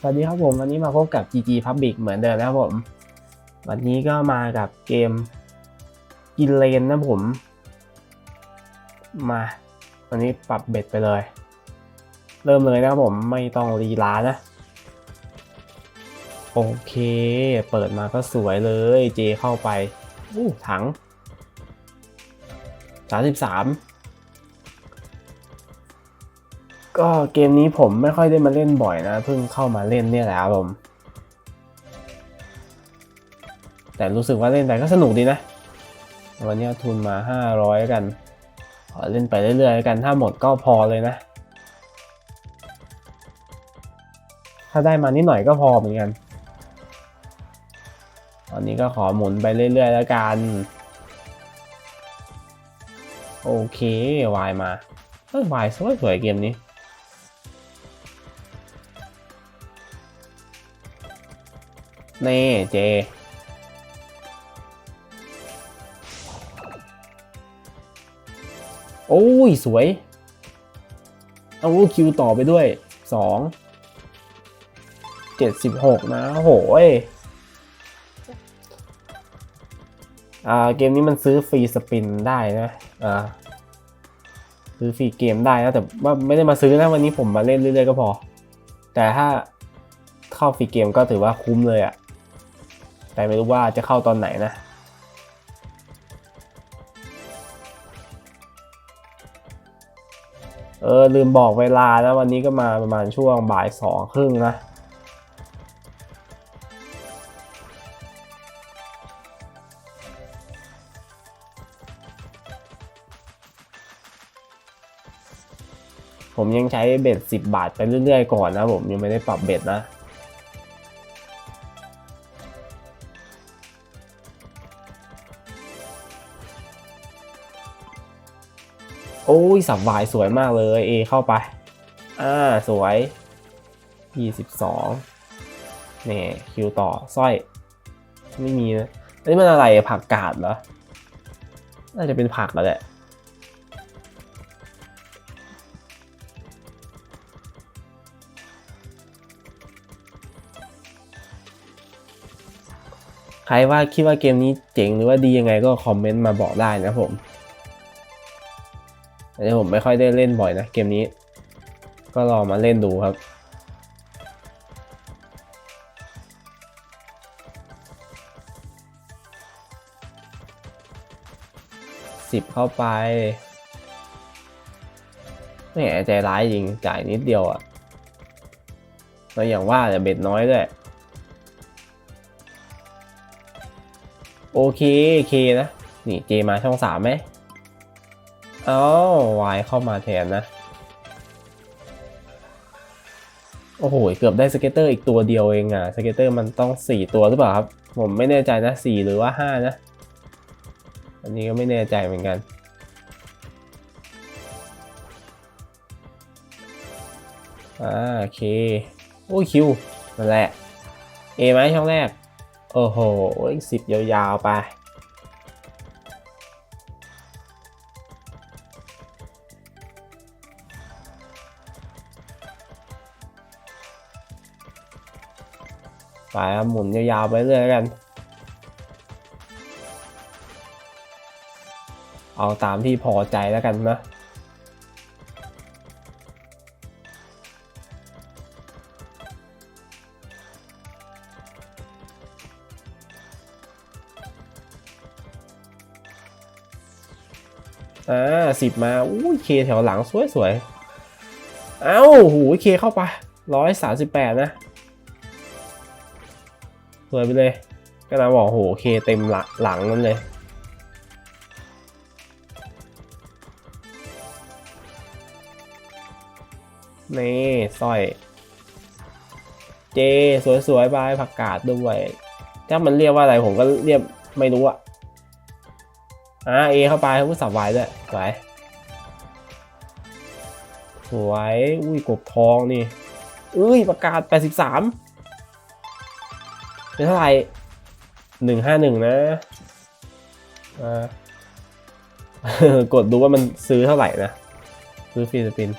สวัสดีครับผม วันนี้มาพบกับ GG Public เหมือนเดิมนะครับผม วันนี้ก็มากับเกมกินเลนนะผม มา วันนี้ปรับเบ็ดไปเลย เริ่มเลยนะครับผมไม่ต้องรีล้านะ โอเค เปิดมาก็สวยเลยเจเข้าไปอู้ถัง 33 ก็เกมนี้ผมไม่ค่อยได้มาเล่นบ่อยนะ เพิ่งเข้ามาเล่นเนี่ยแหละครับผม แต่รู้สึกว่าเล่นไปก็สนุกดีนะ วันนี้ทุนมา 500 กัน ขอเล่นไปเรื่อยๆกัน ถ้าหมดก็พอเลยนะ ถ้าได้มานิดหน่อยก็พอเหมือนกัน ตอนนี้ก็ขอหมุนไปเรื่อยๆแล้วกัน โอเควายมาเฮ้ยวายสวยๆเกมนี้ เน่เจ โอ้ย สวย เอาคิวต่อไปด้วย สอง เจ็ดสิบหกนะ โหยอ่า เกมนี้มันซื้อฟรีสปินได้นะ อ่า ซื้อฟรีเกมได้นะ แต่ว่าไม่ได้มาซื้อนะ วันนี้ผมมาเล่นเรื่อยๆก็พอ แต่ถ้าเข้าฟรีเกมก็ถือว่าคุ้มเลยอะ แต่ไม่รู้ว่าจะเข้าตอนไหนนะ เออ ลืมบอกเวลานะ วันนี้ก็มาประมาณช่วงบ่ายสองครึ่งนะผมยังใช้เบ็ด10 บาทไปเรื่อยๆ ก่อนนะผมยังไม่ได้ปรับเบ็ดนะ โอ้ยสับวายสวยมากเลยเอเข้าไป อ่า สวย 22นี่คิวต่อสร้อย ไม่มีนะอันนี้มันอะไรผักกาดเหรอ น่าจะเป็นผักแล้วแหละใครว่าคิดว่าเกมนี้เจ๋งหรือว่าดียังไงก็คอมเมนต์มาบอกได้นะผม อันนี้ผมไม่ค่อยได้เล่นบ่อยนะเกมนี้ ก็ลองมาเล่นดูครับ สิบเข้าไปแหมใจร้ายจริงจ่ายนิดเดียวอะ่ะแล้วอย่างว่าแต่เบ็ดน้อยด้วย โอเคเคนะ นี่เจมาช่องสามไหม เอ้าวายเข้ามาแทนนะ โอ้โห เกือบได้สเก็ตเตอร์อีกตัวเดียวเองอะสเก็ตเตอร์มันต้อง 4 ตัวหรือเปล่าครับ ผมไม่แน่ใจนะ 4 หรือว่า 5 นะ อันนี้ก็ไม่แน่ใจเหมือนกันอ่าโอเค โอ้ยคิวนั่นแหละ เอไหมช่องแรก โอ้โหสิบยาวๆไป ไปหมุนยาวๆไปเรื่อยกัน เอาตามที่พอใจแล้วกันนะอ่าสิบมาอุ้ยเคแถวหลังสวยๆ เอ้า หูเคเข้าไปร้อยสามสิบแปดนะ วยไปเลย ก็นะบอกโหเคเต็มหลังหลังนั่นเลยนี่สร้อย เจ สวยๆบายผักกาดด้วย ถ้ามันเรียกว่าอะไรผมก็เรียกไม่รู้อะอ่าเอเข้าไปผู้สับวายด้วยสวยสวย อุ้ยกบทองนี่อุ้ยประกาศ 83 เป็นเท่าไหร่หนึ่งห้าหนึ่งนะกดดูว่ามันซื้อเท่าไหร่นะ ซื้อฟรีสปิน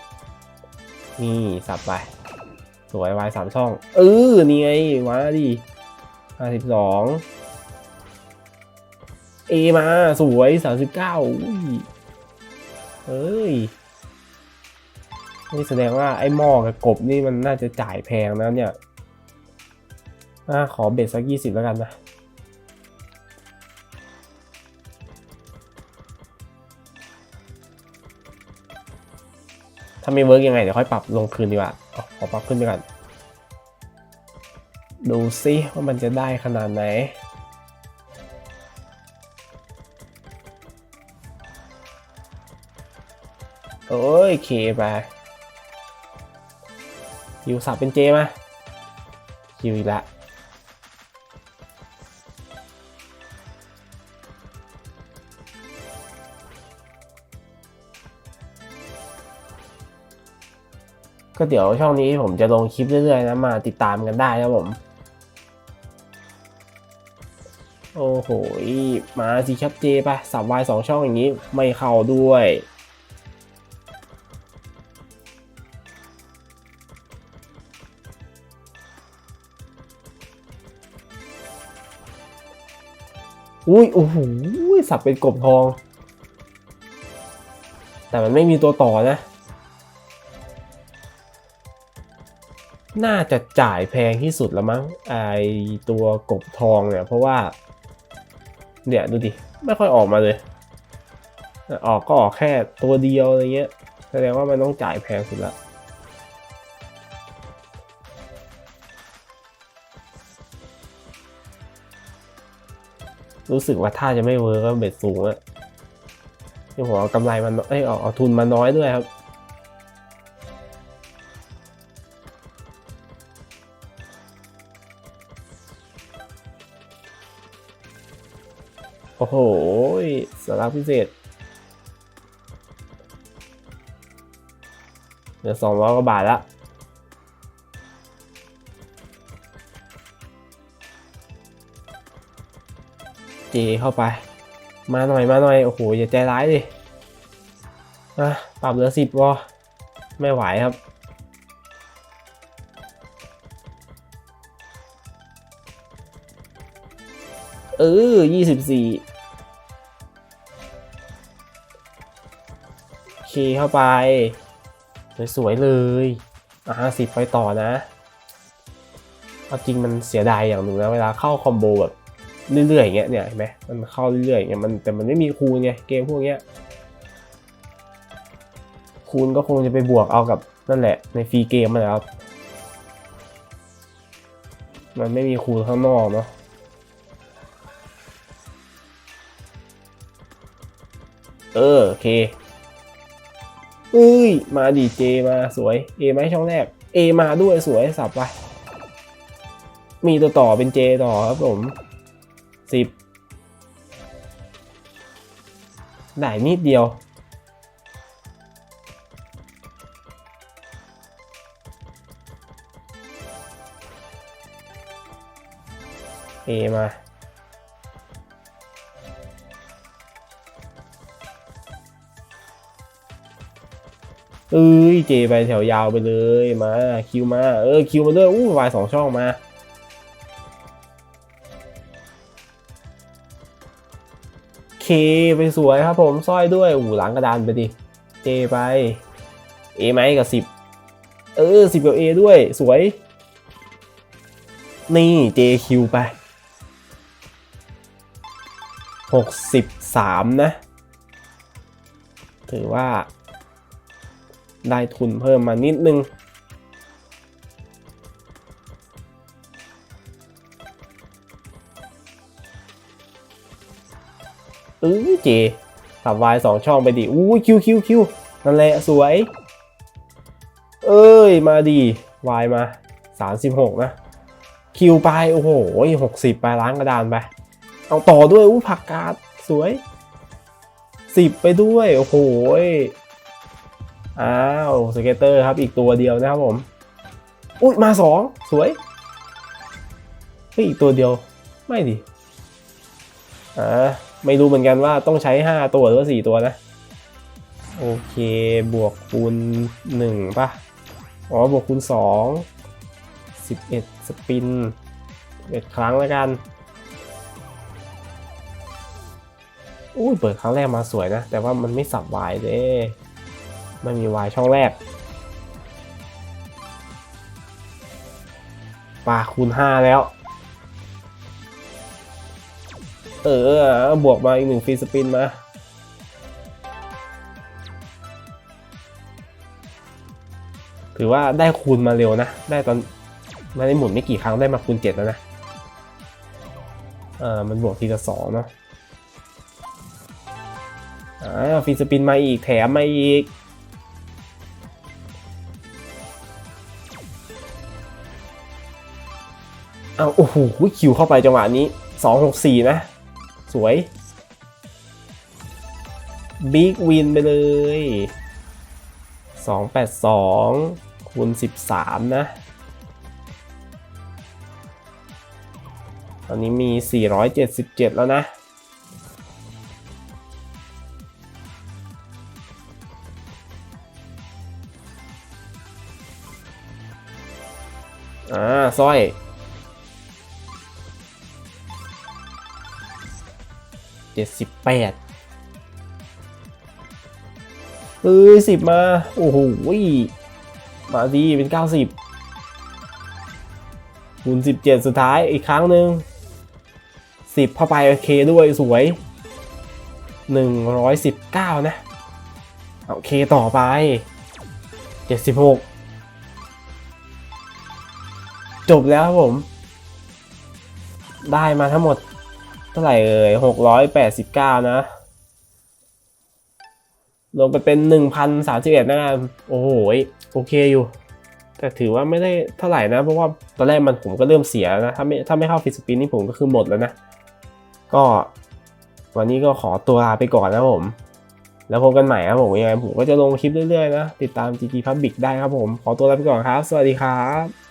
นี่สับไป สวยวายสามช่อง เออนี่ไงมาดิห้าสิบสองเอมาสวยสามสิบเก้าเอ้ย นี่แสดงว่าไอ้หม้อกับกบนี่มันน่าจะจ่ายแพงนะเนี่ย อะขอเบ็ดสักยี่สิบแล้วกันนะถ้าไม่เวิร์กยังไง เดี๋ยวค่อยปรับลงคืนดีกว่าอาขอปรับขึ้นไปก่อน ดูซิว่ามันจะได้ขนาดไหน โอ้ยเคไปคิวสับเป็นเจมาคิวอีกแล้ว ก็เดี๋ยวช่องนี้ผมจะลงคลิปเรื่อยๆนะมาติดตามกันได้นะผม โอ้โห มาสิครับเจไปสับวายสองช่องอย่างนี้ไม่เข้าด้วยอุ้ยโอ้โหสับเป็นกบทอง แต่มันไม่มีตัวต่อนะ น่าจะจ่ายแพงที่สุดแล้วมั้งไอตัวกบทองเนี่ย เพราะว่า เนี่ยดูดิ ไม่ค่อยออกมาเลย ออกก็ออกแค่ตัวเดียวอะไรเงี้ย แสดงว่ามันต้องจ่ายแพงสุดละรู้สึกว่าถ้าจะไม่เวิร์กก็เบ็ดสูงอะที่ผมเอากำไรมันเอ้ยเอาเอาทุนมาน้อยด้วยครับ โอ้โหสาระพิเศษเหลือสองร้อยกว่าบาทละเจเข้าไป มาหน่อยมาหน่อย โอ้โห อย่าใจร้ายดิอะปรับเหลือสิบวอไม่ไหวครับ ออยี่สิบสี่เคเข้าไป สวยๆเลย อะห้าสิบไปต่อนะเอาจริงมันเสียดายอย่างหนึ่งนะเวลาเข้าคอมโบแบบเรื่อยๆอย่างเงี้ยเนี่ยเห็นไหมมันเข้าเรื่อยๆอย่างเงี้ยมันแต่มันไม่มีคูณไงเกมพวกเนี้ยคูณก็คงจะไปบวกเอากับนั่นแหละในฟรีเกมมันะครับมันไม่มีคูณข้างนอกเนาะ เออโอเคเอ้ย มาดีเจมาสวย A ไหมช่องแรก A มาด้วยสวยสับไป มีตัวต่อเป็น J ต่อครับผมสิบได้นิดเดียว A มา เอ้ยเจไปแถวยาวไปเลยมาคิวมาเออคิวมาด้วยอู้วายสองช่องมาเคไปสวยครับผมสร้อยด้วยอู้หลังกระดานไปดิเจไปเอไหมกับสิบเออสิบกับเอด้วยสวย นี่เจคิวไปหกสิบสามนะ ถือว่า ได้ทุนเพิ่มมานิดนึงเออเจสับวายสองช่องไปดิอู้คิวคิวคิวนั่นแหละสวย เอ้ย มาดีวายมาสามสิบหกนะ คิวไป โอ้โหหกสิบไปล้างกระดานไป เอาต่อด้วยอู้ผักกาดสวยสิบไปด้วย โอ้โห อ้าวสเก็ตเตอร์ครับอีกตัวเดียวนะครับผม อุ้ยมาสองสวยเฮ้ยอีกตัวเดียวไม่ดิอ่าไม่รู้เหมือนกันว่าต้องใช้ห้าตัวหรือว่าสี่ตัวนะ โอเคบวกคูณหนึ่งป่ะ อ๋อ บวกคูณสอง11 สปิน11ครั้งแล้วกันอุ้ยเปิดครั้งแรกมาสวยนะ แต่ว่ามันไม่สับวายเด้ ไม่มีวายช่องแรกปลาคูณ5แล้ว เออบวกมาอีกหนึ่งฟรีสปินมาถือว่าได้คูณมาเร็วนะ ได้ตอนไม่ได้หมุนไม่กี่ครั้งได้มาคูณเจ็ดแล้วนะ เออมันบวกทีละสองเนาะอ่าฟีสปินมาอีกแถมมาอีก เอาโอ้โหคิวเข้าไปจังหวะนี้สองหกสี่นะ สวยบิ๊กวินไปเลยสองแปดสองคูณสิบสามนะ ตอนนี้มีสี่ร้อยเจ็ดสิบเจ็ดแล้วนะอ่าสร้อย เจ็ดสิบแปดเอ้ยสิบมา โอ้โหมาดีเป็นเก้าสิบคูณสิบเจ็ดสุดท้ายอีกครั้งหนึ่งสิบเข้าไปโอเคด้วยสวยหนึ่งร้อยสิบเก้านะโอเคต่อไปเจ็ดสิบหกจบแล้วครับผม ได้มาทั้งหมด ท่าไหร่เอ่ยหกร้อยแปดสิบเก้านะ ลงไปเป็นหนึ่งพันสามสิบเอ็ดนะครับโอ้โหโอเคอยู่ แต่ถือว่าไม่ได้เท่าไหร่นะ เพราะว่าตอนแรกมันผมก็เริ่มเสียนะ ถ้าไม่ถ้าไม่เข้าฟิสปินนี่ผมก็คือหมดแล้วนะ ก็วันนี้ก็ขอตัวลาไปก่อนนะผม แล้วพบกันใหม่ครับผมยังไงผมก็จะลงคลิปเรื่อยๆนะ ติดตาม GT Public ได้ครับผม ขอตัวลาไปก่อนครับ สวัสดีครับ